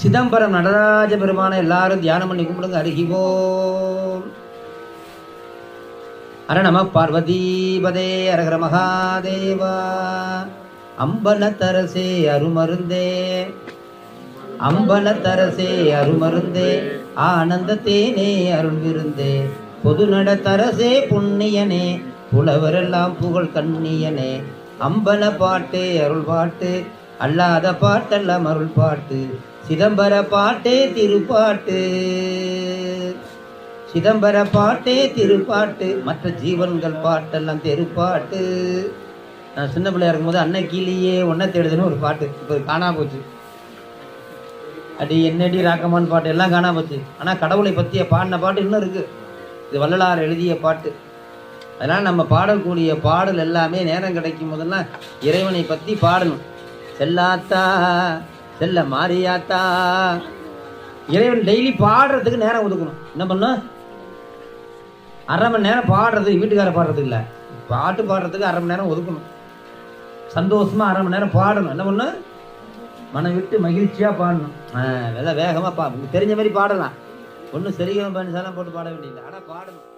சிதம்பரம் நடராஜ பெருமான எல்லாரும் தியானம் பண்ணி கும்பிடுங்க. அருகிவோ அர நம பார்வதீபதே அரகர மகாதேவா. அம்பலத்தரசே அருமருந்தே. அம்பலத்தரசே அருமருந்தே. ஆனந்த தேனே அருள் விருந்தே பொது நடத்தரசே புண்ணியனே. புலவரெல்லாம் புகழ் கண்ணியனே. அம்பல பாட்டே அருள் பாட்டு அல்லாத பாட்டெல்லாம் அருள் பாட்டு சிதம்பர பாட்டே திருப்பாட்டு. சிதம்பர பாட்டே திருப்பாட்டு மற்ற ஜீவன்கள் பாட்டெல்லாம் தெருப்பாட்டு. நான் சின்ன பிள்ளையா இருக்கும்போது அன்னை கீழியே ஒன்றை தேடுதுன்னு ஒரு பாட்டு இப்போ காணா போச்சு. அடி என்னடி ராக்கமான் பாட்டு எல்லாம் காணா போச்சு. ஆனால் கடவுளை பற்றிய பாடின பாட்டு இன்னும் இருக்குது இது வள்ளலார் எழுதிய பாட்டு. அதனால் நம்ம பாடக்கூடிய பாடல் எல்லாமே நேரம் கிடைக்கும் போதெல்லாம் இறைவனை பற்றி பாடணும். செல்லாத்தா செல்ல மாறியாத்தா. இறைவன் டெய்லி பாடுறதுக்கு நேரம் ஒதுக்கணும். என்ன பண்ணும் அரை மணி நேரம் பாடுறது வீட்டுக்கார பாடுறதுக்கு இல்லை. பாட்டு பாடுறதுக்கு அரை மணி நேரம் ஒதுக்கணும். சந்தோஷமா அரை மணி நேரம் பாடணும். என்ன பண்ணும் மனம் விட்டு மகிழ்ச்சியா பாடணும். வெள்ள வேகமா பா. தெரிஞ்ச மாதிரி பாடலாம். ஒன்றும் சரிகம பண்ணி போட்டு பாட வேண்டியதில்லை. ஆனால் பாடணும்.